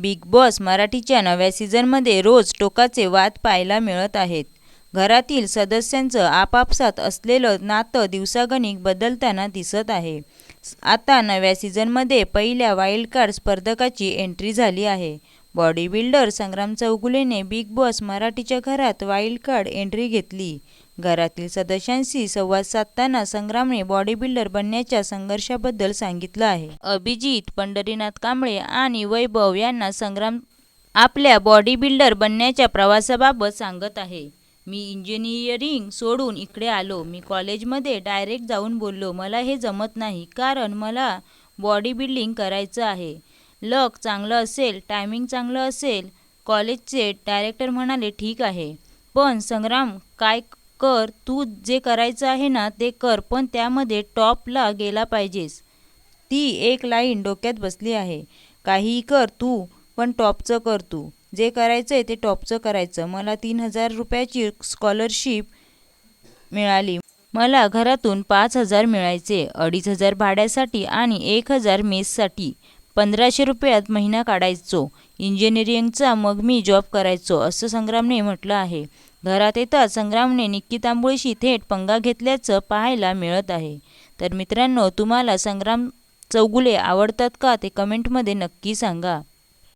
Big boss मराठीच्या नव्या सीझनमध्ये रोज टोकाचे वाद पाहायला मिळत आहेत. घरातील सदस्यांचं आपापसात असलेलं नातं दिवसागणिक बदलताना दिसत आहे. आता नव्या सीझनमध्ये पहिल्या वाईल्ड कार्ड स्पर्धकाची एंट्री झाली आहे. बॉडी बिल्डर संग्राम चौगुलेने बिग बॉस मराठीच्या घरात वाईल्ड कार्ड एंट्री घेतली. घरातील सदस्यांशी संवाद साधताना संग्रामने बॉडी बिल्डर बनण्याच्या संघर्षाबद्दल सांगितलं आहे. अभिजित पंढरीनाथ कांबळे आणि वैभव यांना संग्राम आपल्या बॉडी बिल्डर बनण्याच्या प्रवासाबाबत सांगत आहे. मी इंजिनिअरिंग सोडून इकडे आलो. मी कॉलेजमध्ये डायरेक्ट जाऊन बोललो. मला हे जमत नाही. कारण मला बॉडी बिल्डिंग करायचं आहे. लक चांगलं असेल टायमिंग चांगलं असेल कॉलेजचे डायरेक्टर म्हणाले ठीक आहे. पण संग्राम काय कर? तू जे करायचं आहे ना ते कर. पण त्यामध्ये टॉपला गेला पाहिजेस. ती एक लाईन डोक्यात बसली आहे. काहीही कर तू पण टॉपचं कर तू. जे करायचं आहे ते टॉपचं करायचं. मला तीन हजार रुपयाची स्कॉलरशिप मिळाली. मला घरातून पाच हजार मिळायचे. अडीच हजार भाड्यासाठी आणि एक हजार मेससाठी. पंधराशे रुपयात महिना काढायचो. इंजिनिअरिंगचा मग मी जॉब करायचो असं संग्रामने म्हटलं आहे. घरात येताच संग्रामने निक्की तांबोळीशी थेट पंगा घेतल्याचं पाहायला मिळत आहे. तर मित्रांनो तुम्हाला संग्राम चौगुले आवडतात का ते कमेंटमध्ये नक्की सांगा.